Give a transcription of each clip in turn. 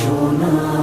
সোনা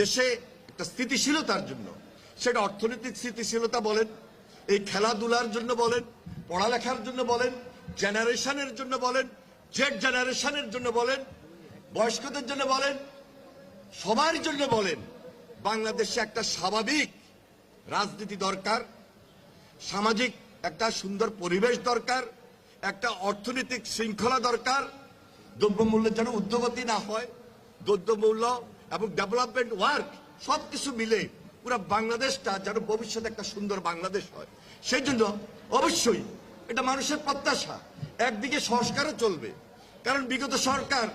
দেশে একটা স্থিতিশীলতার জন্য, সেটা অর্থনৈতিক স্থিতিশীলতা বলেন, এই খেলাধুলার জন্য বলেন, পড়ালেখার জন্য বলেন, জেনারেশনের জন্য বলেন, জেড জেনারেশনের জন্য বলেন, বয়স্কদের জন্য বলেন, সবার জন্য বলেন, বাংলাদেশে একটা স্বাভাবিক রাজনীতি দরকার, সামাজিক একটা সুন্দর পরিবেশ দরকার, একটা অর্থনৈতিক শৃঙ্খলা দরকার, দ্রব্যমূল্যের যেন উদ্যোগতি না হয়। দ্রব্যমূল্য এবং ডেভেলপমেন্ট ওয়ার্ক সবকিছু মিলে পুরো বাংলাদেশটা যেন ভবিষ্যতে একটা সুন্দর বাংলাদেশ হয়। সেই জন্য অবশ্যই এটা মানুষের প্রত্যাশা। একদিকে সংস্কারও চলবে। কারণ বিগত সরকার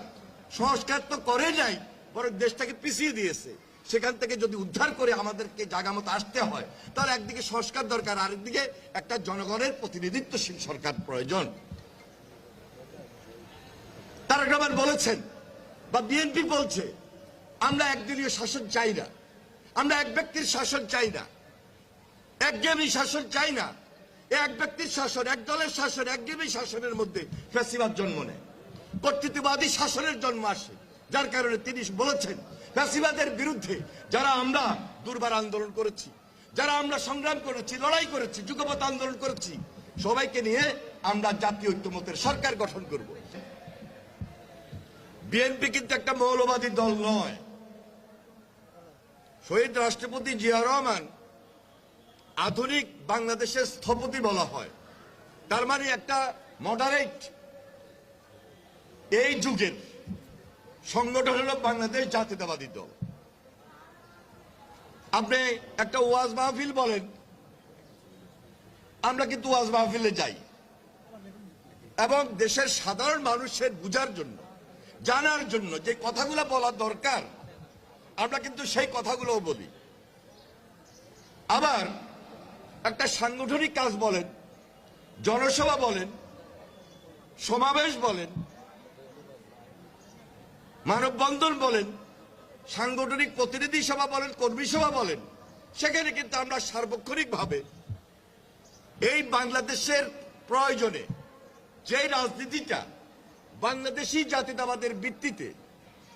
সংস্কার তো করে নাই, বরং দেশটাকে পিছিয়ে দিয়েছে। সেখান থেকে যদি উদ্ধার করে আমাদেরকে জায়গা মতো আসতে হয়, তাহলে একদিকে সংস্কার দরকার, আরেকদিকে একটা জনগণের প্রতিনিধিত্বশীল সরকার প্রয়োজন। তারেক রহমান বলেছেন বা বিএনপি বলছে, আমরা একদলীয় শাসন চাই না। আমরা এক ব্যক্তির শাসন চাই না। একঘেয়েমি শাসন চাই না। এক ব্যক্তির শাসন, এক দলের শাসন একঘেয়েমি শাসনের মধ্যে ফ্যাসিবাদ জন্ম নেয়। কর্তৃত্ববাদী শাসনের জন্ম আসে, যার কারণে তিনি বলেছেন, ফ্যাসিবাদের বিরুদ্ধে যারা আমরা দুর্বার আন্দোলন করেছি, যারা আমরা সংগ্রাম করেছি, লড়াই করেছি যুগপথ আন্দোলন করেছি, সবাইকে নিয়ে আমরা জাতীয় ঐক্যমতের সরকার গঠন করব। বিএনপি কিন্তু একটা মৌলবাদী দল নয়। শহীদ রাষ্ট্রপতি জিয়া রহমান আধুনিক বাংলাদেশের স্থপতি বলা হয়। তার মানে একটা মডারেট এই যুগের সংগঠন হলো বাংলাদেশ জাতীয়তাবাদী দল। আপনি একটা ওয়াজ মাহফিল বলেন, আমরা কিন্তু ওয়াজ মাহফিলে যাই। এবং দেশের সাধারণ মানুষের বুঝার জন্য জানার জন্য যে কথাগুলো বলা দরকার, আমরা কিন্তু সেই কথাগুলোও বলি। আবার একটা সাংগঠনিক কাজ বলেন, জনসভা বলেন, সমাবেশ বলেন, মানববন্ধন বলেন, সাংগঠনিক প্রতিনিধি সভা বলেন, কর্মী সভা বলেন, সেখানে কিন্তু আমরা সার্বক্ষণিকভাবে এই বাংলাদেশের প্রয়োজনে যে রাজনীতিটা বাংলাদেশি জাতিতাবাদের ভিত্তিতে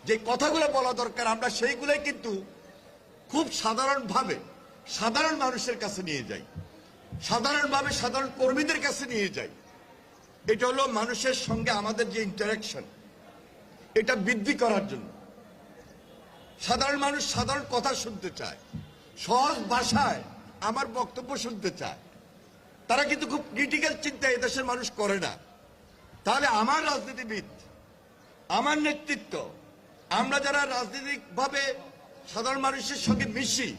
যে কথাগুলো বলা দরকার, আমরা সেইগুলোই কিন্তু খুব সাধারণভাবে সাধারণ মানুষের কাছে নিয়ে যাই। সাধারণভাবে সাধারণ কর্মীদের কাছে নিয়ে যাই। এটা হলো মানুষের সঙ্গে আমাদের যে ইন্টারাকশন এটা বৃদ্ধি করার জন্য। সাধারণ মানুষ সাধারণ কথা শুনতে চায়, সহজ ভাষায় আমার বক্তব্য শুনতে চায়। তারা কিন্তু খুব ক্রিটিক্যাল চিন্তা এদেশের মানুষ করে না। তাহলে আমার রাজনীতিবিদ, আমার নেতৃত্ব, আমরা যারা রাজনৈতিকভাবে সাধারণ মানুষের সঙ্গে মিশি,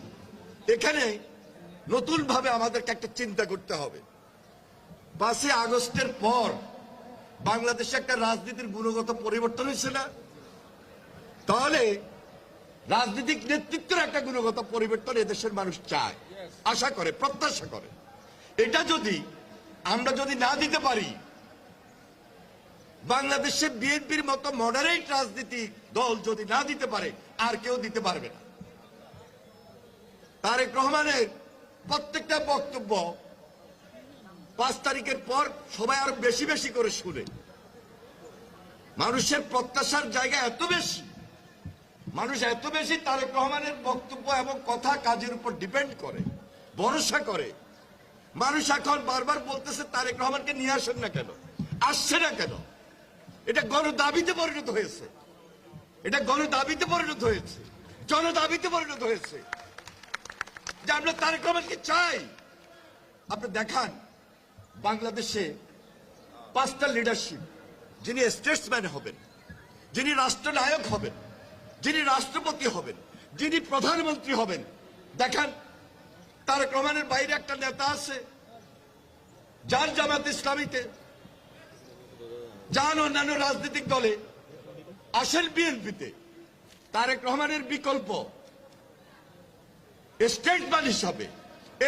এখানে নতুন ভাবে আমাদেরকে একটা চিন্তা করতে হবে। পাঁচই আগস্টের পর বাংলাদেশে একটা রাজনীতির গুণগত পরিবর্তন হয়েছে না? তাহলে রাজনৈতিক নেতৃত্বের একটা গুণগত পরিবর্তন এদেশের মানুষ চায়। আশা করে, প্রত্যাশা করে। এটা যদি আমরা যদি না দিতে পারি বাংলাদেশে বিএনপির মতো মডারেট রাজনীতি দল যদি না দিতে পারে, আর কেউ দিতে পারবে না। তারেক রহমানের প্রত্যেকটা বক্তব্য পাঁচ তারিখের পর সবাই আরও বেশি বেশি করে শুনে। মানুষের প্রত্যাশার জায়গা এত বেশি, মানুষ এত বেশি তারেক রহমানের বক্তব্য এবং কথা কাজের উপর ডিপেন্ড করে, ভরসা করে। মানুষ এখন বারবার বলতেছে, তারেক রহমানকে নিয়ে আসেন না কেন? আসছে না কেন? এটা গণ দাবিতে পরিণত হয়েছে। এটা গণ দাবিতে পরিণত হয়েছে। জন দাবিতে পরিণত হয়েছে। যে আমরা তারেক রহমানকে চাই। আপনি দেখান, বাংলাদেশে পাঁচটা লিডারশিপ যিনি স্টেটসম্যান হবেন, যিনি রাষ্ট্রনায়ক হবেন, যিনি রাষ্ট্রপতি হবেন, যিনি প্রধানমন্ত্রী হবেন। দেখান, তারেক রহমানের বাইরে একটা নেতা আছে, যার জামাত ইসলামীতে যান অন্যান্য রাজনৈতিক দলে আসেন বিএনপিতে। তারেক রহমানের বিকল্প স্টেটম্যান হিসাবে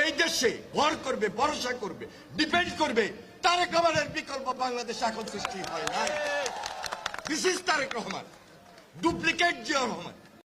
এই দেশে ভর করবে, ভরসা করবে, ডিপেন্ড করবে। তারেক রহমানের বিকল্প বাংলাদেশ এখন সৃষ্টি হয় নাই। This is Tarek Rahman. Duplicate Zia Rahman.